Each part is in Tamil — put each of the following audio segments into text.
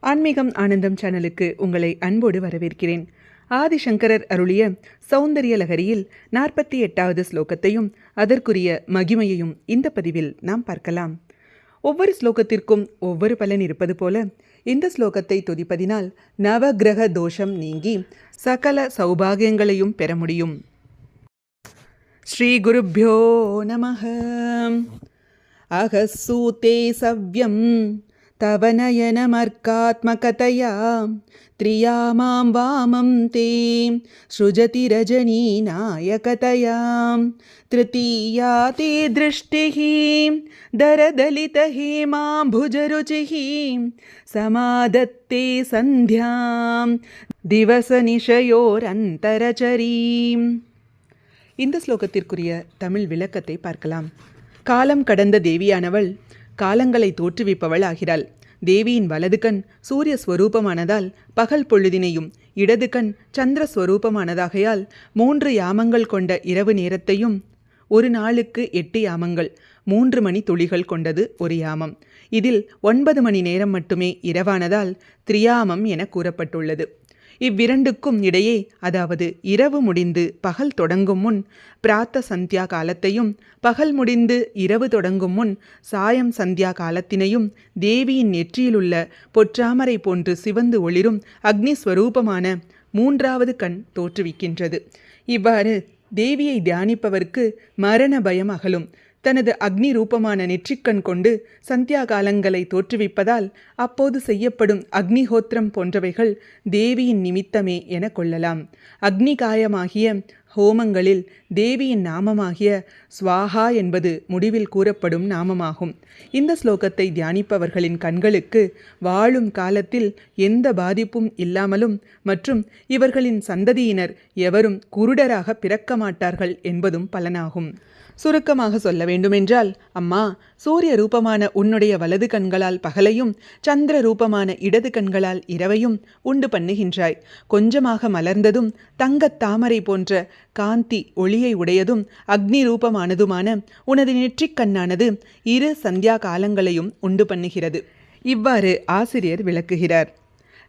ஆன்மீகம் ஆனந்தம் சேனலுக்கு உங்களை அன்போடு வரவேற்கிறேன். ஆதிசங்கரர் அருளிய சௌந்தரிய லகரியில் நாற்பத்தி எட்டாவது ஸ்லோகத்தையும் அதற்குரிய மகிமையையும் இந்த பதிவில் நாம் பார்க்கலாம். ஒவ்வொரு ஸ்லோகத்திற்கும் ஒவ்வொரு பலன் இருப்பது போல இந்த ஸ்லோகத்தை துதிப்பதினால் நவகிரக தோஷம் நீங்கி சகல சௌபாகியங்களையும் பெற முடியும். ஸ்ரீ ஸ்ரீகுருப்போ நம. அகசூத்தே சவ்யம். तव नयनमर्कात्मकतया त्रिया मां वामं ते सृजति रजनीनायकतया तृतीया ते दृष्टिः दरदलितहेमाम्भुजरुचिः समादत्ते सन्ध्यां दिवसनिशयोरन्तरचरीम् இந்த ஸ்லோகத்திற்குரிய தமிழ் விளக்கத்தை பார்க்கலாம் காலம் கடந்த தேவியானவள் காலங்களை தோற்றுவிப்பவள் ஆகிறாள் தேவியின் வலது கண் சூரிய ஸ்வரூபமானதால் பகல் பொழுதினையும் இடது கண் சந்திர ஸ்வரூபமானதாகையால் மூன்று யாமங்கள் கொண்ட இரவு நேரத்தையும் ஒரு நாளுக்கு எட்டு யாமங்கள் மூன்று மணி துளிகள் கொண்டது ஒரு யாமம். இதில் ஒன்பது மணி நேரம் மட்டுமே இரவானதால் திரியாமம் என கூறப்பட்டுள்ளது. இவ்விரண்டுக்கும் இடையே அதாவது இரவு முடிந்து பகல் தொடங்கும் முன் பிராத்த சந்தியா காலத்தையும் பகல் முடிந்து இரவு தொடங்கும் முன் சாயம் சந்தியா காலத்தினையும் தேவியின் நெற்றியிலுள்ள பொற்றாமரை போன்று சிவந்து ஒளிரும் அக்னி ஸ்வரூபமான மூன்றாவது கண் தோற்றுவிக்கின்றது. இவ்வாறு தேவியை தியானிப்பவர்க்கு மரண பயம் அகலும். தனது அக்னி ரூபமான நெற்றிக்கண் கொண்டு சந்தியாகாலங்களை தோற்றுவிப்பதால் அப்போது செய்யப்படும் அக்னிஹோத்திரம் போன்றவைகள் தேவியின் நிமித்தமே என கொள்ளலாம். அக்னிகாயமாகிய ஹோமங்களில் தேவியின் நாமமாகிய ஸ்வாஹா என்பது முடிவில் கூறப்படும் நாமமாகும். இந்த ஸ்லோகத்தை தியானிப்பவர்களின் கண்களுக்கு வாழும் காலத்தில் எந்த பாதிப்பும் இல்லாமலும் மற்றும் இவர்களின் சந்ததியினர் எவரும் குருடராக பிறக்க மாட்டார்கள் என்பதும் பலனாகும். சுருக்கமாக சொல்ல வேண்டுமென்றால் அம்மா சூரிய ரூபமான உன்னுடைய வலது கண்களால் பகலையும் சந்திர ரூபமான இடது கண்களால் இரவையும் உண்டு பண்ணுகின்றாய். கொஞ்சமாக மலர்ந்ததும் தங்கத் தாமரை போன்ற காந்தி ஒளியை உடையதும் அக்னி ரூபமானதுமான உனது நெற்றிக் கண்ணானது இரு சந்தியா காலங்களையும் உண்டு பண்ணுகிறது. இவ்வாறு ஆசிரியர் விளக்குகிறார்.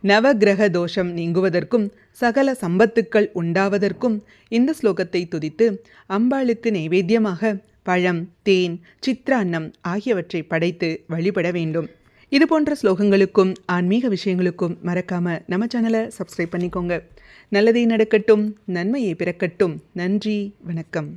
நவகிரக தோஷம் நீங்குவதற்கும் சகல சம்பத்துக்கள் உண்டாவதற்கும் இந்த ஸ்லோகத்தை துதித்து அம்பாளுக்கு நைவேத்தியமாக பழம் தேன் சித்திரான்னம் ஆகியவற்றை படைத்து வழிபட வேண்டும். இது போன்ற ஸ்லோகங்களுக்கும் ஆன்மீக விஷயங்களுக்கும் மறக்காம நம்ம சேனலை சப்ஸ்கிரைப் பண்ணிக்கோங்க. நல்லதே நடக்கட்டும் நன்மையை பிறக்கட்டும். நன்றி வணக்கம்.